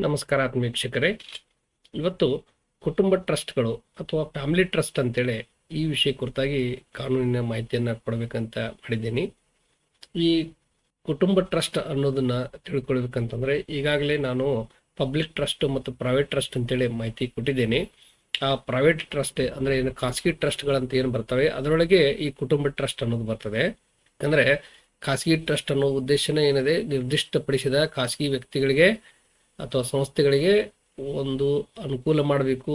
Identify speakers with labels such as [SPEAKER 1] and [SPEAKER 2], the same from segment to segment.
[SPEAKER 1] ನಮಸ್ಕಾರ ಆತ್ಮೀಕ್ಷಕರೇ. ಇವತ್ತು ಕುಟುಂಬ ಟ್ರಸ್ಟ್ಗಳು ಅಥವಾ ಫ್ಯಾಮಿಲಿ ಟ್ರಸ್ಟ್ ಅಂತೇಳಿ ಈ ವಿಷಯ ಕುರಿತಾಗಿ ಕಾನೂನಿನ ಮಾಹಿತಿಯನ್ನು ಕೊಡಬೇಕಂತ ಮಾಡಿದ್ದೀನಿ. ಈ ಕುಟುಂಬ ಟ್ರಸ್ಟ್ ಅನ್ನೋದನ್ನ ತಿಳ್ಕೊಳ್ಬೇಕಂತಂದ್ರೆ ಈಗಾಗಲೇ ನಾನು ಪಬ್ಲಿಕ್ ಟ್ರಸ್ಟ್ ಮತ್ತು ಪ್ರೈವೇಟ್ ಟ್ರಸ್ಟ್ ಅಂತೇಳಿ ಮಾಹಿತಿ ಕೊಟ್ಟಿದ್ದೇನೆ. ಆ ಪ್ರೈವೇಟ್ ಟ್ರಸ್ಟ್ ಅಂದ್ರೆ ಏನು ಖಾಸಗಿ ಟ್ರಸ್ಟ್ಗಳಂತ ಏನು ಬರ್ತವೆ? ಅದರೊಳಗೆ ಈ ಕುಟುಂಬ ಟ್ರಸ್ಟ್ ಅನ್ನೋದು ಬರ್ತದೆ. ಅಂದ್ರೆ ಖಾಸಗಿ ಟ್ರಸ್ಟ್ ಅನ್ನೋ ಉದ್ದೇಶನೇ ಏನಿದೆ? ನಿರ್ದಿಷ್ಟಪಡಿಸಿದ ಖಾಸಗಿ ವ್ಯಕ್ತಿಗಳಿಗೆ ಅಥವಾ ಸಂಸ್ಥೆಗಳಿಗೆ ಒಂದು ಅನುಕೂಲ ಮಾಡಬೇಕು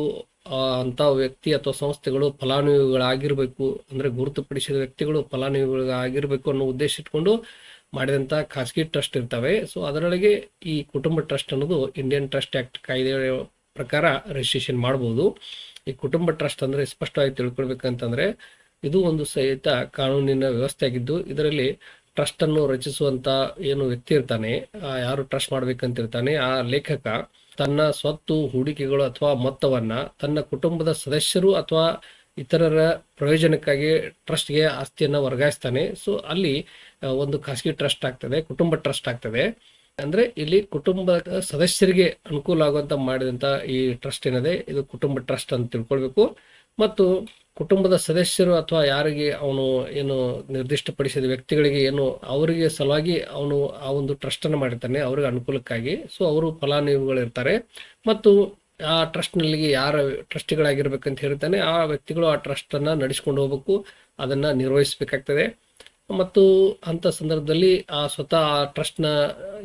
[SPEAKER 1] ಅಂತ ವ್ಯಕ್ತಿ ಅಥವಾ ಸಂಸ್ಥೆಗಳು ಫಲಾನುಭವಿಗಳಾಗಿರ್ಬೇಕು, ಅಂದ್ರೆ ಗುರುತುಪಡಿಸಿದ ವ್ಯಕ್ತಿಗಳು ಫಲಾನುಭವಿಗಳಾಗಿರ್ಬೇಕು ಅನ್ನೋ ಉದ್ದೇಶ ಇಟ್ಕೊಂಡು ಮಾಡಿದಂತ ಖಾಸಗಿ ಟ್ರಸ್ಟ್ ಇರ್ತವೆ. ಸೊ ಅದರೊಳಗೆ ಈ ಕುಟುಂಬ ಟ್ರಸ್ಟ್ ಅನ್ನೋದು ಇಂಡಿಯನ್ ಟ್ರಸ್ಟ್ ಆಕ್ಟ್ ಕಾಯ್ದೆ ಪ್ರಕಾರ ರಿಜಿಸ್ಟ್ರೇಷನ್ ಮಾಡಬಹುದು ಈ ಕುಟುಂಬ ಟ್ರಸ್ಟ್ ಅಂದ್ರೆ ಸ್ಪಷ್ಟವಾಗಿ ತಿಳ್ಕೊಳ್ಬೇಕಂತಂದ್ರೆ ಇದು ಒಂದು ಸಹಿತ ಕಾನೂನಿನ ವ್ಯವಸ್ಥೆ ಆಗಿದ್ದು ಇದರಲ್ಲಿ ಟ್ರಸ್ಟ್ ಅನ್ನು ರಚಿಸುವಂತ ಏನು ವ್ಯಕ್ತಿ ಇರ್ತಾನೆ ಯಾರು ಟ್ರಸ್ಟ್ ಮಾಡ್ಬೇಕಂತ ಇರ್ತಾನೆ ಆ ಲೇಖಕ ತನ್ನ ಸ್ವತ್ತು, ಹೂಡಿಕೆಗಳು ಅಥವಾ ಮೊತ್ತವನ್ನ ತನ್ನ ಕುಟುಂಬದ ಸದಸ್ಯರು ಅಥವಾ ಇತರರ ಪ್ರಯೋಜನಕ್ಕಾಗಿ ಟ್ರಸ್ಟ್ಗೆ ಆಸ್ತಿಯನ್ನು ವರ್ಗಾಯಿಸ್ತಾನೆ. ಸೊ ಅಲ್ಲಿ ಒಂದು ಖಾಸಗಿ ಟ್ರಸ್ಟ್ ಆಗ್ತದೆ, ಕುಟುಂಬ ಟ್ರಸ್ಟ್ ಆಗ್ತದೆ. ಅಂದ್ರೆ ಇಲ್ಲಿ ಕುಟುಂಬದ ಸದಸ್ಯರಿಗೆ ಅನುಕೂಲ ಆಗುವಂತ ಮಾಡಿದಂತ ಈ ಟ್ರಸ್ಟ್ ಏನಿದೆ, ಇದು ಕುಟುಂಬ ಟ್ರಸ್ಟ್ ಅಂತ ತಿಳ್ಕೊಳ್ಬೇಕು. ಮತ್ತು ಕುಟುಂಬದ ಸದಸ್ಯರು ಅಥವಾ ಯಾರಿಗೆ ಅವನು ಏನು ನಿರ್ದಿಷ್ಟಪಡಿಸಿದ ವ್ಯಕ್ತಿಗಳಿಗೆ ಏನು ಅವರಿಗೆ ಸಲುವಾಗಿ ಅವನು ಆ ಒಂದು ಟ್ರಸ್ಟನ್ನು ಮಾಡಿರ್ತಾನೆ, ಅವ್ರಿಗೆ ಅನುಕೂಲಕ್ಕಾಗಿ. ಸೊ ಅವರು ಫಲಾನುಭವಿಗಳಿರ್ತಾರೆ. ಮತ್ತು ಆ ಟ್ರಸ್ಟ್ನಲ್ಲಿ ಯಾರ ಟ್ರಸ್ಟಿಗಳಾಗಿರ್ಬೇಕಂತ ಹೇಳ್ತಾನೆ, ಆ ವ್ಯಕ್ತಿಗಳು ಆ ಟ್ರಸ್ಟನ್ನು ನಡೆಸ್ಕೊಂಡು ಹೋಗ್ಬೇಕು, ಅದನ್ನು ನಿರ್ವಹಿಸಬೇಕಾಗ್ತದೆ. ಮತ್ತು ಅಂಥ ಸಂದರ್ಭದಲ್ಲಿ ಆ ಸ್ವತಃ ಆ ಟ್ರಸ್ಟ್ನ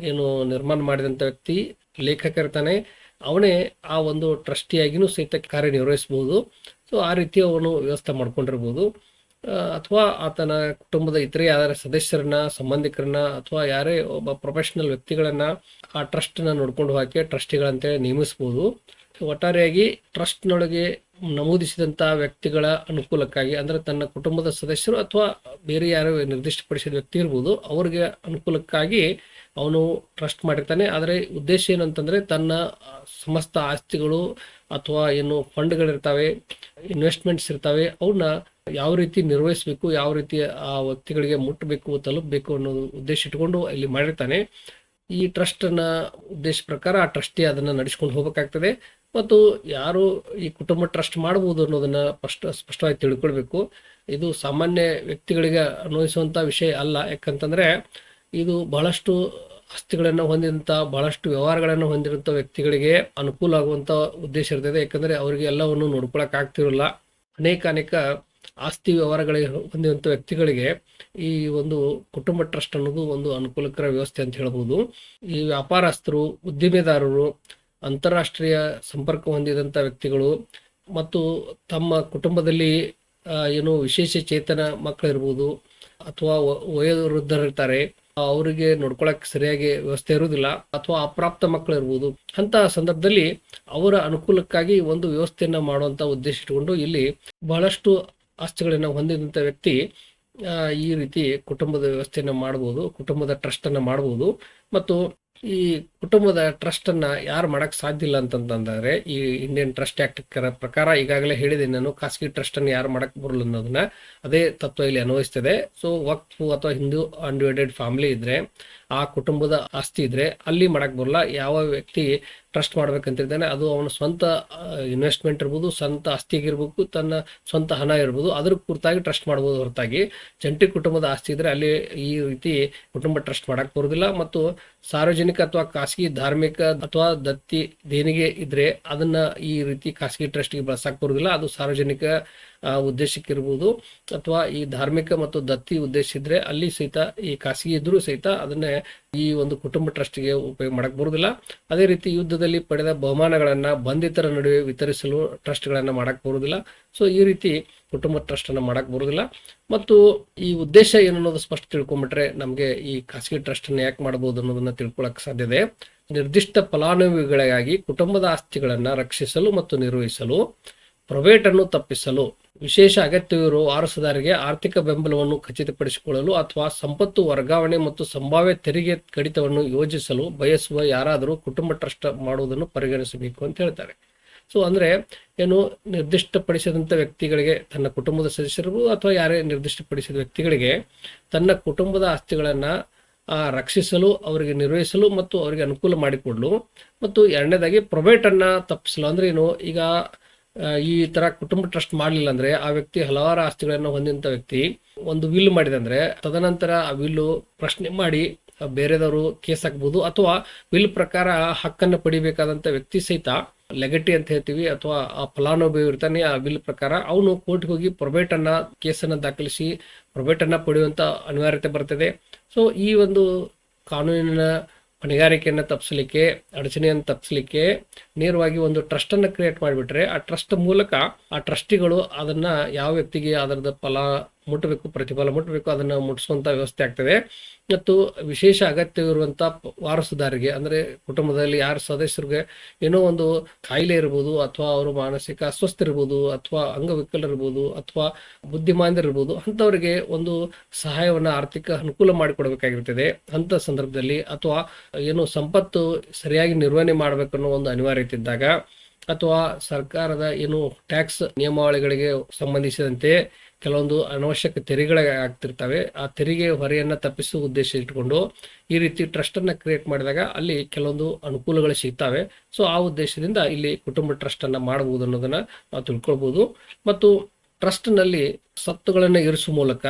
[SPEAKER 1] ಏನು ನಿರ್ಮಾಣ ಮಾಡಿದಂಥ ವ್ಯಕ್ತಿ ಲೇಖಕ ಇರ್ತಾನೆ. ಅವನೇ ಆ ಒಂದು ಟ್ರಸ್ಟಿಯಾಗಿಯೂ ಸಹಿತ ಕಾರ್ಯನಿರ್ವಹಿಸ್ಬೋದು. ಸೊ ಆ ರೀತಿ ಅವನು ವ್ಯವಸ್ಥೆ ಮಾಡ್ಕೊಂಡಿರ್ಬೋದು. ಅಥವಾ ಆತನ ಕುಟುಂಬದ ಇತರೆ ಯಾರ ಸದಸ್ಯರನ್ನ, ಸಂಬಂಧಿಕರನ್ನ, ಅಥವಾ ಯಾರೇ ಒಬ್ಬ ಪ್ರೊಫೆಷನಲ್ ವ್ಯಕ್ತಿಗಳನ್ನ ಆ ಟ್ರಸ್ಟ್ನ ನೋಡ್ಕೊಂಡು ಹಾಕಿ ಟ್ರಸ್ಟಿಗಳಂತೇಳಿ ನೇಮಿಸಬಹುದು ಒಟ್ಟಾರೆಯಾಗಿ ಟ್ರಸ್ಟ್ನೊಳಗೆ ನಮೂದಿಸಿದಂಥ ವ್ಯಕ್ತಿಗಳ ಅನುಕೂಲಕ್ಕಾಗಿ, ಅಂದರೆ ತನ್ನ ಕುಟುಂಬದ ಸದಸ್ಯರು ಅಥವಾ ಬೇರೆ ಯಾರು ನಿರ್ದಿಷ್ಟಪಡಿಸಿದ ವ್ಯಕ್ತಿ ಇರ್ಬೋದು, ಅವ್ರಿಗೆ ಅನುಕೂಲಕ್ಕಾಗಿ ಅವನು ಟ್ರಸ್ಟ್ ಮಾಡಿರ್ತಾನೆ. ಆದರೆ ಉದ್ದೇಶ ಏನಂತಂದರೆ ತನ್ನ ಸಮಸ್ತ ಆಸ್ತಿಗಳು ಅಥವಾ ಏನು ಫಂಡ್ಗಳಿರ್ತವೆ, ಇನ್ವೆಸ್ಟ್ಮೆಂಟ್ಸ್ ಇರ್ತಾವೆ ಅವನ್ನ ಯಾವ ರೀತಿ ನಿರ್ವಹಿಸಬೇಕು, ಯಾವ ರೀತಿ ಆ ವ್ಯಕ್ತಿಗಳಿಗೆ ಮುಟ್ಟಬೇಕು, ತಲುಪಬೇಕು ಅನ್ನೋದು ಉದ್ದೇಶ ಇಟ್ಕೊಂಡು ಇಲ್ಲಿ ಮಾಡಿರ್ತಾನೆ. ಈ ಟ್ರಸ್ಟ್ನ ಉದ್ದೇಶ ಪ್ರಕಾರ ಆ ಟ್ರಸ್ಟಿ ಅದನ್ನ ನಡೆಸ್ಕೊಂಡು ಹೋಗಬೇಕಾಗ್ತದೆ. ಮತ್ತು ಯಾರು ಈ ಕುಟುಂಬ ಟ್ರಸ್ಟ್ ಮಾಡಬಹುದು ಅನ್ನೋದನ್ನ ಸ್ಪಷ್ಟ, ಸ್ಪಷ್ಟವಾಗಿ ತಿಳ್ಕೊಳ್ಬೇಕು. ಇದು ಸಾಮಾನ್ಯ ವ್ಯಕ್ತಿಗಳಿಗೆ ಅನ್ವಯಿಸುವಂತ ವಿಷಯ ಅಲ್ಲ. ಯಾಕಂತಂದ್ರೆ ಇದು ಬಹಳಷ್ಟು ಆಸ್ತಿಗಳನ್ನು ಹೊಂದಿದಂತ, ಬಹಳಷ್ಟು ವ್ಯವಹಾರಗಳನ್ನು ಹೊಂದಿರುವಂತ ವ್ಯಕ್ತಿಗಳಿಗೆ ಅನುಕೂಲ ಆಗುವಂತ ಉದ್ದೇಶ ಇರ್ತದೆ. ಯಾಕಂದ್ರೆ ಅವರಿಗೆ ಎಲ್ಲವನ್ನು ನೋಡ್ಕೊಳಕ್ ಆಗ್ತಿರಲ್ಲ. ಅನೇಕ ಅನೇಕ ಆಸ್ತಿ ವ್ಯವಹಾರಗಳಿಗೆ ಹೊಂದಿರುವಂಥ ವ್ಯಕ್ತಿಗಳಿಗೆ ಈ ಒಂದು ಕುಟುಂಬ ಟ್ರಸ್ಟ್ ಅನ್ನೋದು ಒಂದು ಅನುಕೂಲಕರ ವ್ಯವಸ್ಥೆ ಅಂತ ಹೇಳ್ಬೋದು. ಈ ವ್ಯಾಪಾರಸ್ಥರು, ಉದ್ದಿಮೆದಾರರು, ಅಂತಾರಾಷ್ಟ್ರೀಯ ಸಂಪರ್ಕ ಹೊಂದಿದಂಥ ವ್ಯಕ್ತಿಗಳು ಮತ್ತು ತಮ್ಮ ಕುಟುಂಬದಲ್ಲಿ ಏನು ವಿಶೇಷ ಚೇತನ ಮಕ್ಕಳಿರ್ಬೋದು ಅಥವಾ ವಯೋವೃದ್ಧರಿರ್ತಾರೆ ಅವರಿಗೆ ನೋಡ್ಕೊಳಕ್ಕೆ ಸರಿಯಾಗಿ ವ್ಯವಸ್ಥೆ ಇರುವುದಿಲ್ಲ ಅಥವಾ ಅಪ್ರಾಪ್ತ ಮಕ್ಕಳು ಇರ್ಬೋದು ಅಂತ ಸಂದರ್ಭದಲ್ಲಿ ಅವರ ಅನುಕೂಲಕ್ಕಾಗಿ ಒಂದು ವ್ಯವಸ್ಥೆಯನ್ನ ಮಾಡುವಂತ ಉದ್ದೇಶ ಇಟ್ಟುಕೊಂಡು ಇಲ್ಲಿ ಬಹಳಷ್ಟು ಆಸ್ತಿಗಳನ್ನ ಹೊಂದಿದಂಥ ವ್ಯಕ್ತಿ ಈ ರೀತಿ ಕುಟುಂಬದ ವ್ಯವಸ್ಥೆಯನ್ನು ಮಾಡ್ಬೋದು ಕುಟುಂಬದ ಟ್ರಸ್ಟನ್ನು ಮಾಡ್ಬೋದು. ಮತ್ತು ಈ ಕುಟುಂಬದ ಟ್ರಸ್ಟ್ ಅನ್ನ ಯಾರು ಮಾಡಕ್ ಸಾಧ್ಯ ಇಲ್ಲ ಅಂತಂತಂದ್ರೆ, ಈ ಇಂಡಿಯನ್ ಟ್ರಸ್ಟ್ ಆಕ್ಟ್ ಪ್ರಕಾರ ಈಗಾಗಲೇ ಹೇಳಿದೆ, ನಾನು ಖಾಸಗಿ ಟ್ರಸ್ಟ್ ಅನ್ನು ಯಾರು ಮಾಡಕ್ ಬರಲ್ಲ ಅನ್ನೋದನ್ನ ಅದೇ ತತ್ವ ಇಲ್ಲಿ ಅನ್ವಯಿಸ್ತದೆ. ಸೊ ವಕ್ಫ್ ಅಥವಾ ಹಿಂದೂ ಅನ್ಡಿವೈಡೆಡ್ ಫ್ಯಾಮಿಲಿ ಇದ್ರೆ, ಆ ಕುಟುಂಬದ ಆಸ್ತಿ ಇದ್ರೆ ಅಲ್ಲಿ ಮಾಡಕ್ ಬರಲ್ಲ. ಯಾವ ವ್ಯಕ್ತಿ ಟ್ರಸ್ಟ್ ಮಾಡ್ಬೇಕಂತಿದ್ದಾನೆ, ಅದು ಅವನ ಸ್ವಂತ ಇನ್ವೆಸ್ಟ್ಮೆಂಟ್ ಇರ್ಬೋದು, ಸ್ವಂತ ಆಸ್ತಿಗಿರ್ಬೇಕು ತನ್ನ ಸ್ವಂತ ಹಣ ಇರ್ಬೋದು, ಅದ್ರ ಕುರಿತಾಗಿ ಟ್ರಸ್ಟ್ ಮಾಡ್ಬೋದು ಹೊರತಾಗಿ. ಜಂಟಿ ಕುಟುಂಬದ ಆಸ್ತಿ ಇದ್ರೆ ಅಲ್ಲಿ ಈ ರೀತಿ ಕುಟುಂಬ ಟ್ರಸ್ಟ್ ಮಾಡಕ್ ಬರೋದಿಲ್ಲ. ಮತ್ತು ಸಾರ್ವಜನಿಕ ಅಥವಾ ಖಾಸಗಿ, ಧಾರ್ಮಿಕ ಅಥವಾ ದತ್ತಿ ದೇಣಿಗೆ ಇದ್ರೆ ಅದನ್ನ ಈ ರೀತಿ ಖಾಸಗಿ ಟ್ರಸ್ಟ್ಗೆ ಬಳಸಕ್ ಬರೋದಿಲ್ಲ. ಅದು ಸಾರ್ವಜನಿಕ ಆ, ಉದ್ದೇಶಕ್ಕೆ ಇರ್ಬೋದು. ಅಥವಾ ಈ ಧಾರ್ಮಿಕ ಮತ್ತು ದತ್ತಿ ಉದ್ದೇಶ ಇದ್ರೆ ಅಲ್ಲಿ ಸಹಿತ ಈ ಖಾಸಗಿ ಇದ್ರೂ ಸಹಿತ ಅದನ್ನೇ ಈ ಒಂದು ಕುಟುಂಬ ಟ್ರಸ್ಟ್ಗೆ ಉಪಯೋಗ ಮಾಡಕ್ ಬರುವುದಿಲ್ಲ ಅದೇ ರೀತಿ ಯುದ್ಧದಲ್ಲಿ ಪಡೆದ ಬಹುಮಾನಗಳನ್ನ ಬಂಧಿತರ ನಡುವೆ ವಿತರಿಸಲು ಟ್ರಸ್ಟ್ಗಳನ್ನ ಮಾಡಕ್ ಬರುವುದಿಲ್ಲ ಸೊ ಈ ರೀತಿ ಕುಟುಂಬ ಟ್ರಸ್ಟ್ ಅನ್ನ ಮಾಡಕ್ ಬರುವುದಿಲ್ಲ ಮತ್ತು ಈ ಉದ್ದೇಶ ಏನು ಅನ್ನೋದು ಸ್ಪಷ್ಟ ತಿಳ್ಕೊಂಡ್ಬಿಟ್ರೆ ನಮಗೆ ಈ ಖಾಸಗಿ ಟ್ರಸ್ಟ್ ಅನ್ನ ಯಾಕೆ ಮಾಡಬಹುದು ಅನ್ನೋದನ್ನ ತಿಳ್ಕೊಳಕ್ ಸಾಧ್ಯ ಇದೆ. ನಿರ್ದಿಷ್ಟ ಫಲಾನುಭವಿಗಳಿಗಾಗಿ ಕುಟುಂಬದ ಆಸ್ತಿಗಳನ್ನ ರಕ್ಷಿಸಲು ಮತ್ತು ನಿರ್ವಹಿಸಲು ಪ್ರೈವೇಟ್ ಅನ್ನು ತಪ್ಪಿಸಲು ವಿಶೇಷ ಅಗತ್ಯವಿರುವ ವಾರಸುದಾರಿಗೆ ಆರ್ಥಿಕ ಬೆಂಬಲವನ್ನು ಖಚಿತಪಡಿಸಿಕೊಳ್ಳಲು ಅಥವಾ ಸಂಪತ್ತು ವರ್ಗಾವಣೆ ಮತ್ತು ಸಂಭಾವ್ಯ ತೆರಿಗೆ ಕಡಿತವನ್ನು ಯೋಜಿಸಲು ಬಯಸುವ ಯಾರಾದರೂ ಕುಟುಂಬ ಟ್ರಸ್ಟ್ ಮಾಡುವುದನ್ನು ಪರಿಗಣಿಸಬೇಕು ಅಂತ ಹೇಳ್ತಾರೆ. ಸೊ ಅಂದರೆ ಏನು ನಿರ್ದಿಷ್ಟಪಡಿಸಿದಂಥ ವ್ಯಕ್ತಿಗಳಿಗೆ ತನ್ನ ಕುಟುಂಬದ ಸದಸ್ಯರಿಗೂ ಅಥವಾ ಯಾರೇ ನಿರ್ದಿಷ್ಟಪಡಿಸಿದ ವ್ಯಕ್ತಿಗಳಿಗೆ ತನ್ನ ಕುಟುಂಬದ ಆಸ್ತಿಗಳನ್ನು ರಕ್ಷಿಸಲು, ಅವರಿಗೆ ನಿರ್ವಹಿಸಲು ಮತ್ತು ಅವರಿಗೆ ಅನುಕೂಲ ಮಾಡಿಕೊಡಲು ಮತ್ತು ಎರಡನೇದಾಗಿ ಪ್ರೊಬೇಟನ್ನು ತಪ್ಪಿಸಲು. ಅಂದ್ರೆ ಏನು? ಈಗ ಈ ತರ ಕುಟುಂಬ ಟ್ರಸ್ಟ್ ಮಾಡಲಿಲ್ಲ ಅಂದ್ರೆ ಆ ವ್ಯಕ್ತಿ ಹಲವಾರು ಆಸ್ತಿಗಳನ್ನು ಹೊಂದಿದಂತ ವ್ಯಕ್ತಿ ಒಂದು ವಿಲ್ ಮಾಡಿದಂದ್ರೆ ತದನಂತರ ಆ ವಿಲ್ಲು ಪ್ರಶ್ನೆ ಮಾಡಿ ಬೇರೆದವರು ಕೇಸ್ ಹಾಕ್ಬೋದು ಅಥವಾ ವಿಲ್ ಪ್ರಕಾರ ಹಕ್ಕನ್ನು ಪಡಿಬೇಕಾದಂತ ವ್ಯಕ್ತಿ ಸಹಿತ ಲೆಗಟಿ ಅಂತ ಹೇಳ್ತೀವಿ ಅಥವಾ ಆ ಫಲಾನುಭವಿ ಇರ್ತಾನೆ ಆ ವಿಲ್ ಪ್ರಕಾರ ಅವನು ಕೋರ್ಟ್ಗೆ ಹೋಗಿ ಪ್ರೊಬೇಟ್ ಅನ್ನ ಕೇಸನ್ನ ದಾಖಲಿಸಿ ಪ್ರೊಬೇಟ್ ಅನ್ನ ಪಡೆಯುವಂತ ಅನಿವಾರ್ಯತೆ ಬರ್ತದೆ. ಸೊ ಈ ಒಂದು ಕಾನೂನಿನ ಹೊಣೆಗಾರಿಕೆಯನ್ನು ತಪ್ಪಿಸಲಿಕ್ಕೆ ಅಡಚಣೆಯನ್ನು ತಪ್ಪಿಸಲಿಕ್ಕೆ ನೇರವಾಗಿ ಒಂದು ಟ್ರಸ್ಟನ್ನು ಕ್ರಿಯೇಟ್ ಮಾಡಿಬಿಟ್ರೆ ಆ ಟ್ರಸ್ಟ್ ಮೂಲಕ ಆ ಟ್ರಸ್ಟಿಗಳು ಅದನ್ನು ಯಾವ ವ್ಯಕ್ತಿಗೆ ಅದರದ ಫಲ ಮುಟ್ಟಬೇಕು ಪ್ರತಿಫಲ ಮುಟ್ಟಬೇಕು ಅದನ್ನು ಮುಟ್ಟಿಸುವಂಥ ವ್ಯವಸ್ಥೆ ಆಗ್ತದೆ. ಮತ್ತು ವಿಶೇಷ ಅಗತ್ಯವಿರುವಂಥ ವಾರಸುದಾರಿಗೆ, ಅಂದರೆ ಕುಟುಂಬದಲ್ಲಿ ಯಾರ ಸದಸ್ಯರಿಗೆ ಏನೋ ಒಂದು ಕಾಯಿಲೆ ಇರ್ಬೋದು, ಅಥವಾ ಅವರು ಮಾನಸಿಕ ಅಸ್ವಸ್ಥ ಇರ್ಬೋದು, ಅಥವಾ ಅಂಗವಿಕಲರಿರ್ಬೋದು ಅಥವಾ ಬುದ್ಧಿಮಾಂದ್ಯರಿರ್ಬೋದು ಅಂಥವರಿಗೆ ಒಂದು ಸಹಾಯವನ್ನು ಆರ್ಥಿಕ ಅನುಕೂಲ ಮಾಡಿಕೊಡ್ಬೇಕಾಗಿರ್ತದೆ. ಅಂತ ಸಂದರ್ಭದಲ್ಲಿ ಅಥವಾ ಏನು ಸಂಪತ್ತು ಸರಿಯಾಗಿ ನಿರ್ವಹಣೆ ಮಾಡಬೇಕನ್ನೋ ಒಂದು ಅನಿವಾರ್ಯತೆ ಇದ್ದಾಗ, ಅಥವಾ ಸರ್ಕಾರದ ಏನು ಟ್ಯಾಕ್ಸ್ ನಿಯಮಾವಳಿಗಳಿಗೆ ಸಂಬಂಧಿಸಿದಂತೆ ಕೆಲವೊಂದು ಅನವಶ್ಯಕ ತೆರಿಗೆಗಳ ಆಗ್ತಿರ್ತವೆ. ಆ ತೆರಿಗೆ ಹೊರೆಯನ್ನು ತಪ್ಪಿಸುವ ಉದ್ದೇಶ ಇಟ್ಕೊಂಡು ಈ ರೀತಿ ಟ್ರಸ್ಟ್ ಅನ್ನ ಕ್ರಿಯೇಟ್ ಮಾಡಿದಾಗ ಅಲ್ಲಿ ಕೆಲವೊಂದು ಅನುಕೂಲಗಳು ಸಿಗ್ತವೆ. ಸೊ ಆ ಉದ್ದೇಶದಿಂದ ಇಲ್ಲಿ ಕುಟುಂಬ ಟ್ರಸ್ಟ್ ಅನ್ನ ಮಾಡಬಹುದು ಅನ್ನೋದನ್ನ ನಾವು ತಿಳ್ಕೊಳ್ಬಹುದು ಮತ್ತು ಟ್ರಸ್ಟ್ನಲ್ಲಿ ಸತ್ತುಗಳನ್ನ ಇರಿಸುವ ಮೂಲಕ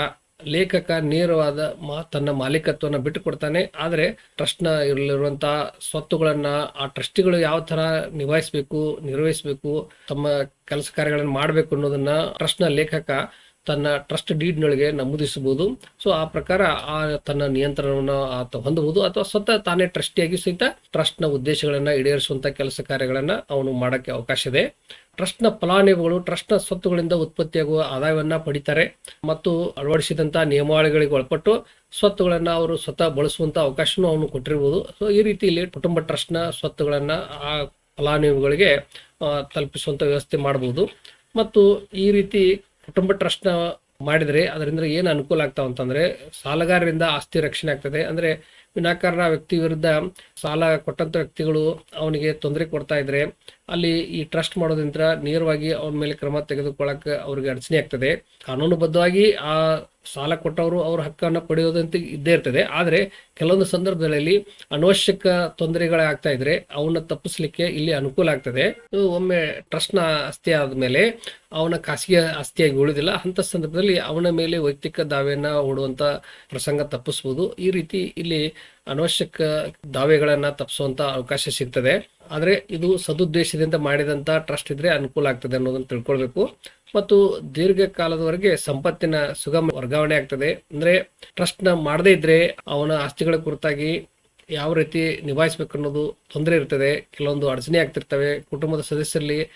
[SPEAKER 1] ಲೇಖಕ ನೇರವಾದ ಮಾ, ತನ್ನ ಮಾಲೀಕತ್ವನ ಬಿಟ್ಟು ಕೊಡ್ತಾನೆ ಆದರೆ ಟ್ರಸ್ಟ್ನ ಇರಲಿರುವಂತಹ ಸ್ವತ್ತುಗಳನ್ನ ಆ ಟ್ರಸ್ಟಿಗಳು ಯಾವ ತರ ನಿಭಾಯಿಸಬೇಕು, ನಿರ್ವಹಿಸಬೇಕು, ತಮ್ಮ ಕೆಲಸ ಕಾರ್ಯಗಳನ್ನು ಮಾಡಬೇಕು ಅನ್ನೋದನ್ನ ಟ್ರಸ್ಟ್ನ ಲೇಖಕ ತನ್ನ ಟ್ರಸ್ಟ್ ಡೀಡ್ನೊಳಗೆ ನಮೂದಿಸಬಹುದು. ಸೊ ಆ ಪ್ರಕಾರ ಆ ತನ್ನ ನಿಯಂತ್ರಣವನ್ನು ಆತ ಹೊಂದಬಹುದು. ಅಥವಾ ಸ್ವತಃ ತಾನೇ ಟ್ರಸ್ಟಿಯಾಗಿ ಸಹಿತ ಟ್ರಸ್ಟ್ನ ಉದ್ದೇಶಗಳನ್ನ ಈಡೇರಿಸುವಂತ ಕೆಲಸ ಕಾರ್ಯಗಳನ್ನ ಅವನು ಮಾಡಕ್ಕೆ ಅವಕಾಶ ಇದೆ. ಟ್ರಸ್ಟ್ನ ಫಲಾನುಭವಿಗಳು ಟ್ರಸ್ಟ್ನ ಸ್ವತ್ತುಗಳಿಂದ ಉತ್ಪತ್ತಿಯಾಗುವ ಆದಾಯವನ್ನ ಪಡಿತಾರೆ. ಮತ್ತು ಅಳವಡಿಸಿದಂತ ನಿಯಮಾವಳಿಗಳಿಗೆ ಒಳಪಟ್ಟು ಸ್ವತ್ತುಗಳನ್ನು ಅವರು ಸ್ವತಃ ಬಳಸುವಂತ ಅವಕಾಶನೂ ಅವನು ಕೊಟ್ಟಿರಬಹುದು ಸೊ ಈ ರೀತಿಯಲ್ಲಿ ಕುಟುಂಬ ಟ್ರಸ್ಟ್ನ ಸ್ವತ್ತುಗಳನ್ನು ಆ ಫಲಾನುಭವಿಗಳಿಗೆ ತಲುಪಿಸುವಂತ ವ್ಯವಸ್ಥೆ ಮಾಡಬಹುದು. ಮತ್ತು ಈ ರೀತಿ ಕುಟುಂಬ ಟ್ರಸ್ಟ್ನ ಮಾಡಿದರೆ ಅದರಿಂದ ಏನು ಅನುಕೂಲ ಆಗ್ತಾವ ಅಂತಂದ್ರೆ ಸಾಲಗಾರರಿಂದ ಆಸ್ತಿ ರಕ್ಷಣೆ ಆಗ್ತದೆ. ಅಂದ್ರೆ ವಿನಾಕಾರಣ ವ್ಯಕ್ತಿ ವಿರುದ್ಧ ಸಾಲ ಕೊಟ್ಟಂತ ವ್ಯಕ್ತಿಗಳು ಅವನಿಗೆ ತೊಂದರೆ ಕೊಡ್ತಾ ಇದ್ರೆ ಅಲ್ಲಿ ಈ ಟ್ರಸ್ಟ್ ಮಾಡೋದ್ರಿಂದ ನೇರವಾಗಿ ಅವನ ಮೇಲೆ ಕ್ರಮ ತೆಗೆದುಕೊಳ್ಳಕ್ಕೆ ಅವ್ರಿಗೆ ಅಡಚಣೆ ಆಗ್ತದೆ. ಕಾನೂನುಬದ್ಧವಾಗಿ ಆ ಸಾಲ ಕೊಟ್ಟವರು ಅವ್ರ ಹಕ್ಕನ್ನು ಪಡೆಯೋದಂತ ಇದ್ದೇ ಇರ್ತದೆ. ಆದರೆ ಕೆಲವೊಂದು ಸಂದರ್ಭದಲ್ಲಿ ಅನವಶ್ಯಕ ತೊಂದರೆಗಳಾಗ್ತಾ ಇದ್ರೆ ಅವನ್ನ ತಪ್ಪಿಸ್ಲಿಕ್ಕೆ ಇಲ್ಲಿ ಅನುಕೂಲ ಆಗ್ತದೆ. ಒಮ್ಮೆ ಟ್ರಸ್ಟ್ನ ಆಸ್ತಿ ಆದಮೇಲೆ ಅವನ ಖಾಸಗಿ ಆಸ್ತಿಯಾಗಿ ಉಳಿದಿಲ್ಲ. ಅಂತ ಸಂದರ್ಭದಲ್ಲಿ ಅವನ ಮೇಲೆ ವೈಯಕ್ತಿಕ ದಾವೆಯನ್ನ ಹೂಡುವಂತ ಪ್ರಸಂಗ ತಪ್ಪಿಸ್ಬೋದು. ಈ ರೀತಿ ಇಲ್ಲಿ ಅನವಶ್ಯಕ ದಾವೆಗಳನ್ನ ತಪ್ಪಿಸುವಂತ ಅವಕಾಶ ಸಿಗ್ತದೆ. ಆದ್ರೆ ಇದು ಸದುದ್ದೇಶದಿಂದ ಮಾಡಿದಂತ ಟ್ರಸ್ಟ್ ಇದ್ರೆ ಅನುಕೂಲ ಆಗ್ತದೆ ಅನ್ನೋದನ್ನ ತಿಳ್ಕೊಳ್ಬೇಕು. ಮತ್ತು ದೀರ್ಘಕಾಲದವರೆಗೆ ಸಂಪತ್ತಿನ ಸುಗಮ ವರ್ಗಾವಣೆ ಆಗ್ತದೆ. ಅಂದ್ರೆ ಟ್ರಸ್ಟ್ನ ಮಾಡದೇ ಇದ್ರೆ ಅವನ ಆಸ್ತಿಗಳ ಕುರಿತಾಗಿ ಯಾವ ರೀತಿ ನಿಭಾಯಿಸ್ಬೇಕು ಅನ್ನೋದು ತೊಂದರೆ ಇರ್ತದೆ. ಕೆಲವೊಂದು ಅಡಚಣೆ ಆಗ್ತಿರ್ತವೆ. ಕುಟುಂಬದ ಸದಸ್ಯರಲ್ಲಿ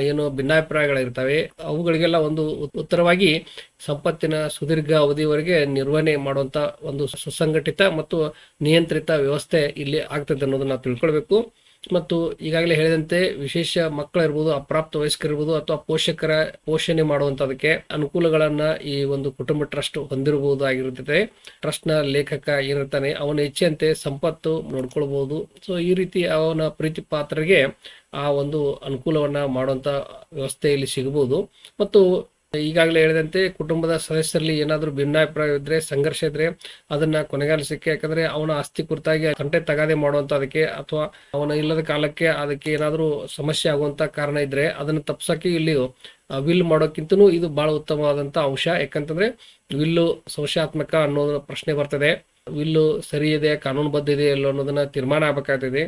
[SPEAKER 1] ಏನು ಭಿನ್ನಾಭಿಪ್ರಾಯಗಳಿರ್ತವೆ. ಅವುಗಳಿಗೆಲ್ಲ ಒಂದು ಉತ್- ಉತ್ತರವಾಗಿ ಸಂಪತ್ತಿನ ಸುದೀರ್ಘ ಅವಧಿವರೆಗೆ ನಿರ್ವಹಣೆ ಮಾಡುವಂತ ಒಂದು ಸುಸಂಘಟಿತ ಮತ್ತು ನಿಯಂತ್ರಿತ ವ್ಯವಸ್ಥೆ ಇಲ್ಲಿ ಆಗ್ತದೆ ಅನ್ನೋದನ್ನ ನಾವು ತಿಳ್ಕೊಳ್ಬೇಕು. ಮತ್ತು ಈಗಾಗಲೇ ಹೇಳಿದಂತೆ ವಿಶೇಷ ಮಕ್ಕಳಿರ್ಬೋದು, ಅಪ್ರಾಪ್ತ ವಯಸ್ಕರಿರ್ಬೋದು ಅಥವಾ ಪೋಷಕರ ಪೋಷಣೆ ಮಾಡುವಂತದಕ್ಕೆ ಅನುಕೂಲಗಳನ್ನ ಈ ಒಂದು ಕುಟುಂಬ ಟ್ರಸ್ಟ್ ಹೊಂದಿರಬಹುದು ಆಗಿರುತ್ತದೆ ಟ್ರಸ್ಟ್ನ ಲೇಖಕ ಏನಿರ್ತಾನೆ, ಅವನ ಇಚ್ಛೆಯಂತೆ ಸಂಪತ್ತು ನೋಡ್ಕೊಳ್ಬಹುದು ಸೊ ಈ ರೀತಿ ಅವನ ಪ್ರೀತಿ ಪಾತ್ರರಿಗೆ ಆ ಒಂದು ಅನುಕೂಲವನ್ನ ಮಾಡುವಂತ ವ್ಯವಸ್ಥೆಯಲ್ಲಿ ಸಿಗಬಹುದು. ಮತ್ತು ಈಗಾಗಲೇ ಹೇಳಿದಂತೆ ಕುಟುಂಬದ ಸದಸ್ಯರಲ್ಲಿ ಏನಾದರೂ ಭಿನ್ನಾಭಿಪ್ರಾಯ ಇದ್ರೆ, ಸಂಘರ್ಷ ಇದ್ರೆ ಅದನ್ನ ಕೊನೆಗಾಲಿಸಕ್ಕೆ, ಯಾಕಂದ್ರೆ ಅವನ ಆಸ್ತಿ ಕುರಿತಾಗಿ ಕಂಟೆ ತಗಾದೆ ಮಾಡುವಂತ ಅದಕ್ಕೆ ಅಥವಾ ಅವನ ಇಲ್ಲದ ಕಾಲಕ್ಕೆ ಅದಕ್ಕೆ ಏನಾದರೂ ಸಮಸ್ಯೆ ಆಗುವಂತ ಕಾರಣ ಇದ್ರೆ ಅದನ್ನ ತಪ್ಸಕ್ಕೆ ಇಲ್ಲಿ ವಿಲ್ ಮಾಡೋಕ್ಕಿಂತನೂ ಇದು ಬಹಳ ಉತ್ತಮವಾದಂತ ಅಂಶ. ಯಾಕಂತಂದ್ರೆ ವಿಲ್ಲು ಸಂಶಯಾತ್ಮಕ ಅನ್ನೋ ಪ್ರಶ್ನೆ ಬರ್ತದೆ. ವಿಲ್ಲು ಸರಿ ಇದೆ, ಕಾನೂನುಬದ್ಧ ಇದೆ ಇಲ್ಲೋ ಅನ್ನೋದನ್ನ ತೀರ್ಮಾನ ಆಗಬೇಕಾಗ್ತದೆ.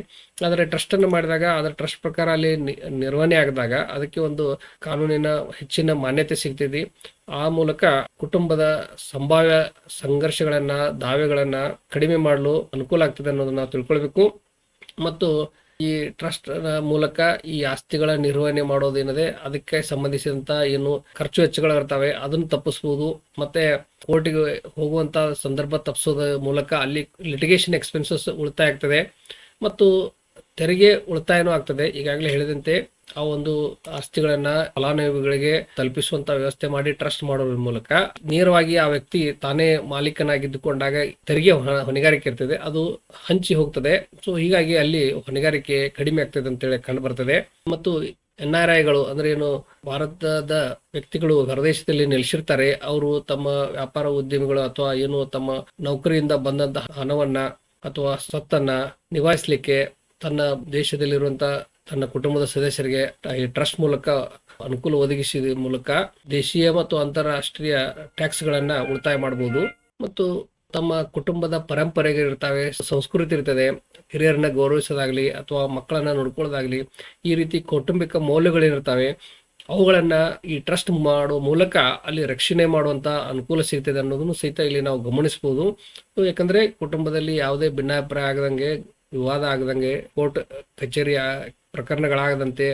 [SPEAKER 1] ಆದರೆ ಟ್ರಸ್ಟ್ ಅನ್ನು ಮಾಡಿದಾಗ ಅದರ ಟ್ರಸ್ಟ್ ಪ್ರಕಾರ ಅಲ್ಲಿ ನಿರ್ವಹಣೆ ಆಗಿದಾಗ ಅದಕ್ಕೆ ಒಂದು ಕಾನೂನಿನ ಹೆಚ್ಚಿನ ಮಾನ್ಯತೆ ಸಿಗ್ತದೆ ಆ ಮೂಲಕ ಕುಟುಂಬದ ಸಂಭಾವ್ಯ ಸಂಘರ್ಷಗಳನ್ನ, ದಾವೆಗಳನ್ನ ಕಡಿಮೆ ಮಾಡಲು ಅನುಕೂಲ ಆಗ್ತದೆ ಅನ್ನೋದನ್ನ ತಿಳ್ಕೊಳ್ಬೇಕು. ಮತ್ತು ಈ ಟ್ರಸ್ಟ್ ಮೂಲಕ ಈ ಆಸ್ತಿಗಳ ನಿರ್ವಹಣೆ ಮಾಡೋದೇನಿದೆ ಅದಕ್ಕೆ ಸಂಬಂಧಿಸಿದಂತ ಏನು ಖರ್ಚು ವೆಚ್ಚಗಳು ಇರ್ತವೆ ಅದನ್ನು ತಪ್ಪಿಸಬಹುದು ಮತ್ತೆ ಕೋರ್ಟಿಗೆ ಹೋಗುವಂತ ಸಂದರ್ಭ ತಪ್ಪಿಸೋದ ಮೂಲಕ ಅಲ್ಲಿ ಲಿಟಿಗೇಷನ್ ಎಕ್ಸ್ಪೆನ್ಸಸ್ ಉಳಿತಾಯ ಆಗ್ತದೆ, ಮತ್ತು ತೆರಿಗೆ ಉಳಿತಾಯನೂ ಆಗ್ತದೆ. ಈಗಾಗಲೇ ಹೇಳಿದಂತೆ ಆ ಒಂದು ಆಸ್ತಿಗಳನ್ನ ಫಲಾನುಭವಿಗಳಿಗೆ ತಲುಪಿಸುವಂತ ವ್ಯವಸ್ಥೆ ಮಾಡಿ ಟ್ರಸ್ಟ್ ಮಾಡೋದ್ರ ಮೂಲಕ ನೇರವಾಗಿ ಆ ವ್ಯಕ್ತಿ ತಾನೇ ಮಾಲೀಕನಾಗಿದ್ದುಕೊಂಡಾಗ ತೆರಿಗೆ ಹೊಣ- ಹೊಣೆಗಾರಿಕೆ ಇರ್ತದೆ, ಅದು ಹಂಚಿ ಹೋಗ್ತದೆ. ಸೊ ಹೀಗಾಗಿ ಅಲ್ಲಿ ಹೊಣೆಗಾರಿಕೆ ಕಡಿಮೆ ಆಗ್ತದೆ ಅಂತೇಳಿ ಕಂಡು ಬರ್ತದೆ. ಮತ್ತು ಎನ್ ಆರ್ ಐಗಳು ಅಂದ್ರೆ ಏನು, ಭಾರತದ ವ್ಯಕ್ತಿಗಳು ಹೊರದೇಶದಲ್ಲಿ ನೆಲೆಸಿರ್ತಾರೆ. ಅವರು ತಮ್ಮ ವ್ಯಾಪಾರ ಉದ್ಯಮಿಗಳು ಅಥವಾ ಏನು ತಮ್ಮ ನೌಕರಿಯಿಂದ ಬಂದಂತಹ ಹಣವನ್ನ ಅಥವಾ ಸ್ವತ್ತನ್ನ ನಿಭಾಯಿಸಲಿಕ್ಕೆ ತನ್ನ ದೇಶದಲ್ಲಿರುವಂತ ತನ್ನ ಕುಟುಂಬದ ಸದಸ್ಯರಿಗೆ ಈ ಟ್ರಸ್ಟ್ ಮೂಲಕ, ಅನುಕೂಲ ಒದಗಿಸಿದ ಮೂಲಕ ದೇಶೀಯ ಮತ್ತು ಅಂತಾರಾಷ್ಟ್ರೀಯ ಟ್ಯಾಕ್ಸ್ ಗಳನ್ನ ಉಳಿತಾಯ ಮಾಡಬಹುದು ಮತ್ತು ತಮ್ಮ ಕುಟುಂಬದ ಪರಂಪರೆಗೆ ಇರ್ತವೆ, ಸಂಸ್ಕೃತಿ ಇರ್ತದೆ, ಹಿರಿಯರನ್ನ ಗೌರವಿಸೋದಾಗ್ಲಿ ಅಥವಾ ಮಕ್ಕಳನ್ನ ನೋಡ್ಕೊಳ್ಳೋದಾಗ್ಲಿ ಈ ರೀತಿ ಕೌಟುಂಬಿಕ ಮೌಲ್ಯಗಳಿರ್ತವೆ ಅವುಗಳನ್ನ ಈ ಟ್ರಸ್ಟ್ ಮಾಡೋ ಮೂಲಕ ಅಲ್ಲಿ ರಕ್ಷಣೆ ಮಾಡುವಂತ ಅನುಕೂಲ ಸಿಗ್ತದೆ ಅನ್ನೋದನ್ನು ಸಹಿತ ಇಲ್ಲಿ ನಾವು ಗಮನಿಸಬಹುದು ಯಾಕಂದ್ರೆ ಕುಟುಂಬದಲ್ಲಿ ಯಾವುದೇ ಭಿನ್ನಾಭಿಪ್ರಾಯ ಆಗದಂಗೆ, ವಿವಾದ ಆಗದಂಗೆ, ಕೋರ್ಟ್ ಕಚೇರಿ ಆ- ಪ್ರಕರಣಗಳಾಗದಂತೆ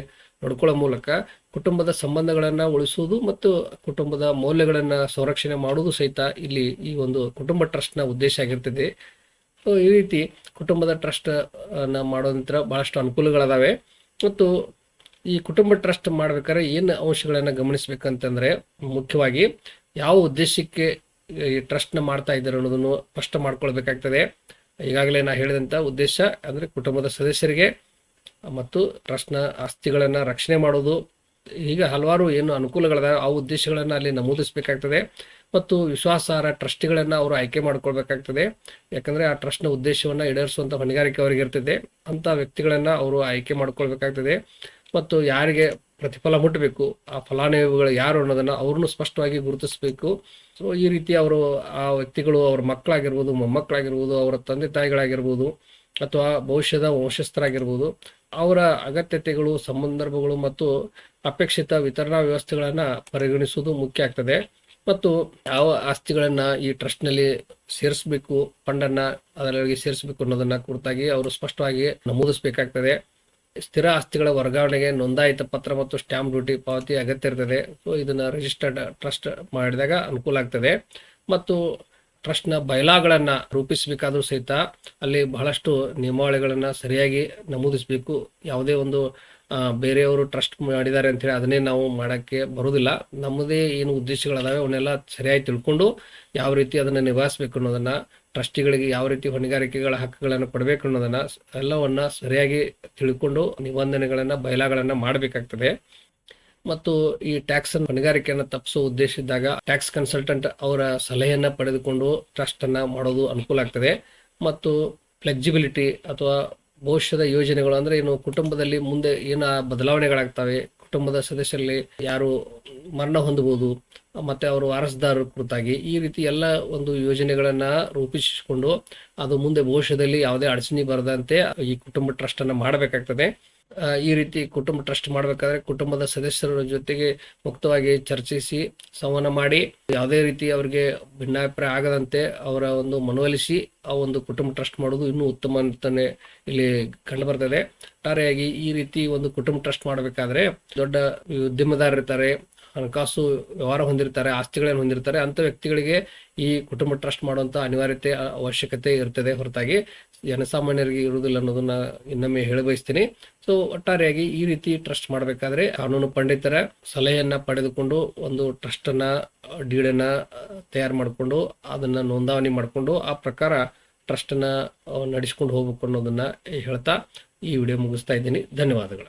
[SPEAKER 1] ನೋಡ್ಕೊಳ್ಳೋ ಮೂಲಕ ಕುಟುಂಬದ ಸಂಬಂಧಗಳನ್ನು ಉಳಿಸುವುದು ಮತ್ತು ಕುಟುಂಬದ ಮೌಲ್ಯಗಳನ್ನು ಸಂರಕ್ಷಣೆ ಮಾಡುವುದು ಸಹಿತ ಇಲ್ಲಿ ಈ ಒಂದು ಕುಟುಂಬ ಟ್ರಸ್ಟ್ನ ಉದ್ದೇಶ ಆಗಿರ್ತದೆ. ಸೊ ಈ ರೀತಿ ಕುಟುಂಬದ ಟ್ರಸ್ಟ್ನ ಮಾಡೋದಂತರ ಬಹಳಷ್ಟು ಅನುಕೂಲಗಳದಾವೆ. ಮತ್ತು ಈ ಕುಟುಂಬ ಟ್ರಸ್ಟ್ ಮಾಡ್ಬೇಕಾದ್ರೆ ಏನು ಅಂಶಗಳನ್ನು ಗಮನಿಸ್ಬೇಕಂತಂದ್ರೆ ಮುಖ್ಯವಾಗಿ ಯಾವ ಉದ್ದೇಶಕ್ಕೆ ಈ ಟ್ರಸ್ಟ್ನ ಮಾಡ್ತಾ ಇದ್ದಾರೆ ಅನ್ನೋದನ್ನು ಸ್ಪಷ್ಟ ಮಾಡ್ಕೊಳ್ಬೇಕಾಗ್ತದೆ. ಈಗಾಗಲೇ ನಾ ಹೇಳಿದಂಥ ಉದ್ದೇಶ ಅಂದರೆ ಕುಟುಂಬದ ಸದಸ್ಯರಿಗೆ ಮತ್ತು ಟ್ರಸ್ಟ್ನ ಆಸ್ತಿಗಳನ್ನು ರಕ್ಷಣೆ ಮಾಡೋದು. ಹೀಗೆ ಹಲವಾರು ಏನು ಅನುಕೂಲಗಳಿದಾವೆ ಆ ಉದ್ದೇಶಗಳನ್ನು ಅಲ್ಲಿ ನಮೂದಿಸಬೇಕಾಗ್ತದೆ. ಮತ್ತು ವಿಶ್ವಾಸಾರ್ಹ ಟ್ರಸ್ಟಿಗಳನ್ನ ಅವರು ಆಯ್ಕೆ ಮಾಡ್ಕೊಳ್ಬೇಕಾಗ್ತದೆ. ಯಾಕಂದರೆ ಆ ಟ್ರಸ್ಟ್ನ ಉದ್ದೇಶವನ್ನು ಈಡೇರಿಸುವಂಥ ಹೊಣೆಗಾರಿಕೆ ಅವರಿಗೆ ಇರ್ತದೆ. ಅಂಥ ವ್ಯಕ್ತಿಗಳನ್ನು ಅವರು ಆಯ್ಕೆ ಮಾಡ್ಕೊಳ್ಬೇಕಾಗ್ತದೆ. ಮತ್ತು ಯಾರಿಗೆ ಪ್ರತಿಫಲ ಮುಟ್ಟಬೇಕು ಆ ಫಲಾನುಭವಿಗಳು ಯಾರು ಅನ್ನೋದನ್ನು ಅವ್ರನ್ನೂ ಸ್ಪಷ್ಟವಾಗಿ ಗುರುತಿಸಬೇಕು. ಸೊ ಈ ರೀತಿ ಅವರು ಆ ವ್ಯಕ್ತಿಗಳು ಅವ್ರ ಮಕ್ಕಳಾಗಿರ್ಬೋದು, ಮೊಮ್ಮಕ್ಕಳಾಗಿರ್ಬೋದು, ಅವರ ತಂದೆ ತಾಯಿಗಳಾಗಿರ್ಬೋದು ಅಥವಾ ಭವಿಷ್ಯದ ವಂಶಸ್ಥರಾಗಿರ್ಬೋದು, ಅವರ ಅಗತ್ಯತೆಗಳು ಸಂದರ್ಭಗಳು ಮತ್ತು ಅಪೇಕ್ಷಿತ ವಿತರಣಾ ವ್ಯವಸ್ಥೆಗಳನ್ನು ಪರಿಗಣಿಸುವುದು ಮುಖ್ಯ ಆಗ್ತದೆ. ಮತ್ತು ಯಾವ ಆಸ್ತಿಗಳನ್ನು ಈ ಟ್ರಸ್ಟ್ನಲ್ಲಿ ಸೇರಿಸಬೇಕು, ಫಂಡನ್ನು ಅದರೊಳಗೆ ಸೇರಿಸಬೇಕು ಅನ್ನೋದನ್ನ ಕುರಿತಾಗಿ ಅವರು ಸ್ಪಷ್ಟವಾಗಿ ನಮೂದಿಸಬೇಕಾಗ್ತದೆ. ಸ್ಥಿರ ಆಸ್ತಿಗಳ ವರ್ಗಾವಣೆಗೆ ನೋಂದಾಯಿತ ಪತ್ರ ಮತ್ತು ಸ್ಟ್ಯಾಂಪ್ ಡ್ಯೂಟಿ ಪಾವತಿ ಅಗತ್ಯ ಇರ್ತದೆ. ಸೊ, ಇದನ್ನು ರಿಜಿಸ್ಟರ್ಡ್ ಟ್ರಸ್ಟ್ ಮಾಡಿದಾಗ ಅನುಕೂಲ ಆಗ್ತದೆ. ಮತ್ತು ಟ್ರಸ್ಟ್ನ ಬಯಲಾಗಳನ್ನ ರೂಪಿಸಬೇಕಾದ್ರೂ ಸಹಿತ ಅಲ್ಲಿ ಬಹಳಷ್ಟು ನಿಯಮಾವಳಿಗಳನ್ನ ಸರಿಯಾಗಿ ನಮೂದಿಸಬೇಕು. ಯಾವುದೇ ಒಂದು ಬೇರೆಯವರು ಟ್ರಸ್ಟ್ ಮಾಡಿದ್ದಾರೆ ಅಂತೇಳಿ ಅದನ್ನೇ ನಾವು ಮಾಡೋಕ್ಕೆ ಬರೋದಿಲ್ಲ ನಮ್ಮದೇ ಏನು ಉದ್ದೇಶಗಳದಾವೆ ಅವನ್ನೆಲ್ಲ ಸರಿಯಾಗಿ ತಿಳ್ಕೊಂಡು ಯಾವ ರೀತಿ ಅದನ್ನು ನಿಭಾಯಿಸಬೇಕು ಅನ್ನೋದನ್ನ, ಟ್ರಸ್ಟಿಗಳಿಗೆ ಯಾವ ರೀತಿ ಹೊಣೆಗಾರಿಕೆಗಳ ಹಕ್ಕುಗಳನ್ನು ಕೊಡಬೇಕು ಅನ್ನೋದನ್ನ, ಎಲ್ಲವನ್ನ ಸರಿಯಾಗಿ ತಿಳ್ಕೊಂಡು ನಿಬಂಧನೆಗಳನ್ನ ಬಯಲಾಗಳನ್ನ ಮಾಡಬೇಕಾಗ್ತದೆ. ಮತ್ತು ಈ ಟ್ಯಾಕ್ಸ್ ಹೊಣೆಗಾರಿಕೆಯನ್ನು ತಪ್ಪಿಸುವ ಉದ್ದೇಶ ಟ್ಯಾಕ್ಸ್ ಕನ್ಸಲ್ಟೆಂಟ್ ಅವರ ಸಲಹೆಯನ್ನ ಪಡೆದುಕೊಂಡು ಟ್ರಸ್ಟ್ ಅನ್ನ ಮಾಡೋದು ಅನುಕೂಲ ಆಗ್ತದೆ. ಮತ್ತು ಫ್ಲೆಕ್ಸಿಬಿಲಿಟಿ ಅಥವಾ ಭವಿಷ್ಯದ ಯೋಜನೆಗಳು ಅಂದ್ರೆ ಏನು, ಕುಟುಂಬದಲ್ಲಿ ಮುಂದೆ ಏನ ಬದಲಾವಣೆಗಳಾಗ್ತವೆ, ಕುಟುಂಬದ ಸದಸ್ಯರಲ್ಲಿ ಯಾರು ಮರಣ ಹೊಂದಬಹುದು, ಮತ್ತೆ ಅವರು ವಾರಸದಾರರ ಕುರಿತಾಗಿ ಈ ರೀತಿ ಎಲ್ಲ ಒಂದು ಯೋಜನೆಗಳನ್ನ ರೂಪಿಸಿಕೊಂಡು ಅದು ಮುಂದೆ ಭವಿಷ್ಯದಲ್ಲಿ ಯಾವುದೇ ಅಡಚಣೆ ಬರದಂತೆ ಈ ಕುಟುಂಬ ಟ್ರಸ್ಟ್ ಅನ್ನ ಮಾಡಬೇಕಾಗ್ತದೆ. ಈ ರೀತಿ ಕುಟುಂಬ ಟ್ರಸ್ಟ್ ಮಾಡಬೇಕಾದ್ರೆ ಕುಟುಂಬದ ಸದಸ್ಯರ ಜೊತೆಗೆ ಮುಕ್ತವಾಗಿ ಚರ್ಚಿಸಿ, ಸಂವಹನ ಮಾಡಿ, ಯಾವುದೇ ರೀತಿ ಅವರಿಗೆ ಭಿನ್ನಾಭಿಪ್ರಾಯ ಆಗದಂತೆ ಅವರ ಒಂದು ಮನವೊಲಿಸಿ ಆ ಒಂದು ಕುಟುಂಬ ಟ್ರಸ್ಟ್ ಮಾಡೋದು ಇನ್ನೂ ಉತ್ತಮ ಅಂತಾನೆ ಇಲ್ಲಿ ಕಂಡು ಬರ್ತದೆ. ಒಟ್ಟಾರೆಯಾಗಿ ಈ ರೀತಿ ಒಂದು ಕುಟುಂಬ ಟ್ರಸ್ಟ್ ಮಾಡಬೇಕಾದ್ರೆ ದೊಡ್ಡ ಉದ್ಯಮದಾರರು ಇರ್ತಾರೆ ಹಣಕಾಸು ವ್ಯವಹಾರ ಹೊಂದಿರ್ತಾರೆ, ಆಸ್ತಿಗಳನ್ನು ಹೊಂದಿರ್ತಾರೆ ಅಂತ ವ್ಯಕ್ತಿಗಳಿಗೆ ಈ ಕುಟುಂಬ ಟ್ರಸ್ಟ್ ಮಾಡುವಂತ ಅನಿವಾರ್ಯತೆ ಅವಶ್ಯಕತೆ ಇರ್ತದೆ ಹೊರತಾಗಿ. ಜನಸಾಮಾನ್ಯರಿಗೆ ಇರುವುದಿಲ್ಲ ಅನ್ನೋದನ್ನ ಇನ್ನೊಮ್ಮೆ ಹೇಳ ಬಯಸ್ತೀನಿ ಸೊ ಒಟ್ಟಾರೆಯಾಗಿ ಈ ರೀತಿ ಟ್ರಸ್ಟ್ ಮಾಡಬೇಕಾದ್ರೆ ಕಾನೂನು ಪಂಡಿತರ ಸಲಹೆಯನ್ನ ಪಡೆದುಕೊಂಡು ಒಂದು ಟ್ರಸ್ಟ್ ಅನ್ನ ಡೀಡನ್ನ ತಯಾರು ಮಾಡಿಕೊಂಡು ಅದನ್ನ ನೋಂದಾವಣಿ ಮಾಡಿಕೊಂಡು ಆ ಪ್ರಕಾರ ಟ್ರಸ್ಟ್ ಅನ್ನ ನಡೆಸಿಕೊಂಡು ಹೋಗ್ಬೇಕು ಅನ್ನೋದನ್ನ ಹೇಳ್ತಾ ಈ ವಿಡಿಯೋ ಮುಗಿಸ್ತಾ ಇದ್ದೀನಿ. ಧನ್ಯವಾದಗಳು.